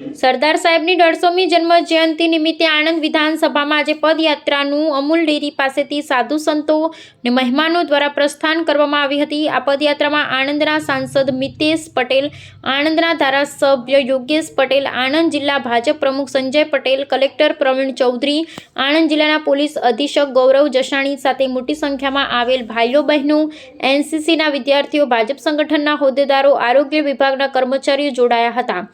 સરદાર સાહેબની દોઢસોમી જન્મ જયંતિ નિમિત્તે આણંદ વિધાનસભામાં આજે પદયાત્રાનું અમૂલ ડેરી પાસેથી સાધુ સંતો અને મહેમાનો દ્વારા પ્રસ્થાન કરવામાં આવી હતી. આ પદયાત્રામાં આણંદના સાંસદ મિતેશ પટેલ, આણંદના ધારાસભ્ય યોગેશ પટેલ, આણંદ જિલ્લા ભાજપ પ્રમુખ સંજય પટેલ, કલેક્ટર પ્રવીણ ચૌધરી, આણંદ જિલ્લાના પોલીસ અધિક્ષક ગૌરવ જસાણી સાથે મોટી સંખ્યામાં આવેલ ભાઈઓ બહેનો, એનસીસીના વિદ્યાર્થીઓ, ભાજપ સંગઠનના હોદ્દેદારો, આરોગ્ય વિભાગના કર્મચારીઓ જોડાયા હતા.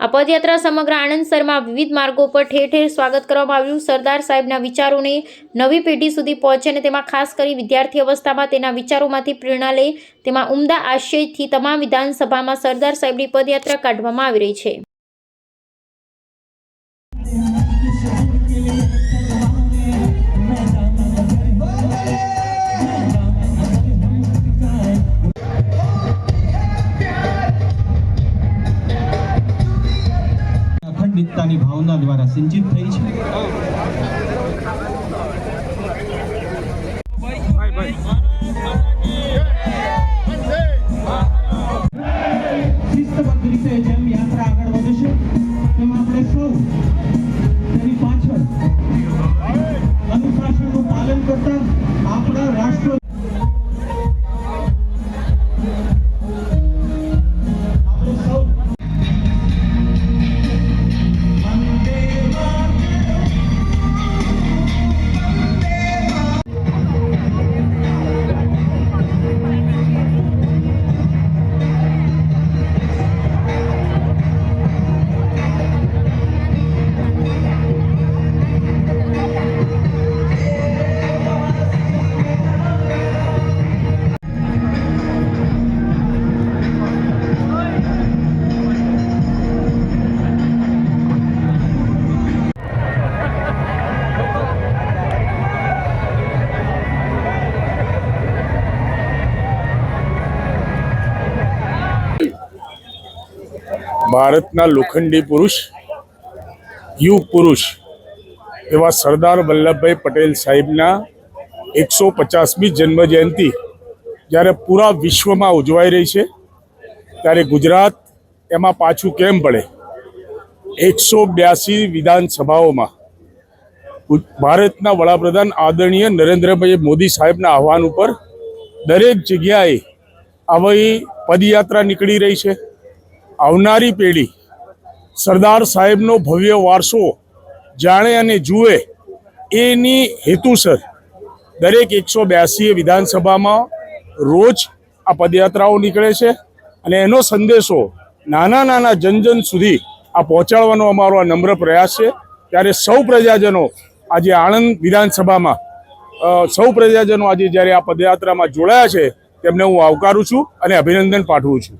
આ પદયાત્રા સમગ્ર આણંદ શહેરમાં વિવિધ માર્ગો પર ઠેર ઠેર સ્વાગત કરવામાં આવ્યું. સરદાર સાહેબના વિચારોને નવી પેઢી સુધી પહોંચે અને તેમાં ખાસ કરી વિદ્યાર્થી અવસ્થામાં તેના વિચારોમાંથી પ્રેરણા લે તેમાં ઉમદા આશયથી તમામ વિધાનસભામાં સરદાર સાહેબની પદયાત્રા કાઢવામાં આવી રહી છે. અખંડિતતાની ભાવના દ્વારા સિંચિત થઈ છે. ભારતના લોખંડી પુરુષ, યુગ પુરુષ એવા સરદાર વલ્લભભાઈ પટેલ સાહેબના એકસો પચાસમી જન્મ જયંતિ જ્યારે પૂરા વિશ્વમાં ઉજવાઈ રહી છે, ત્યારે ગુજરાત એમાં પાછું કેમ પડે? એકસો બ્યાસી વિધાનસભાઓમાં ભારતના વડાપ્રધાન આદરણીય નરેન્દ્રભાઈ મોદી સાહેબના આહવાન ઉપર દરેક જગ્યાએ આવી પદયાત્રા નીકળી રહી છે. આવનારી પેઢી સરદાર સાહેબનો ભવ્ય વારસો જાણે અને જુએ એની હેતુસર દરેક એકસો બ્યાસી વિધાનસભામાં રોજ આ પદયાત્રાઓ નીકળે છે અને એનો સંદેશો નાના નાના જનજન સુધી આ પહોંચાડવાનો અમારો આ નમ્ર પ્રયાસ છે. ત્યારે સૌ પ્રજાજનો આજે આણંદ વિધાનસભામાં સૌ પ્રજાજનો આજે જ્યારે આ પદયાત્રામાં જોડાયા છે, તેમને હું આવકારું છું અને અભિનંદન પાઠવું છું.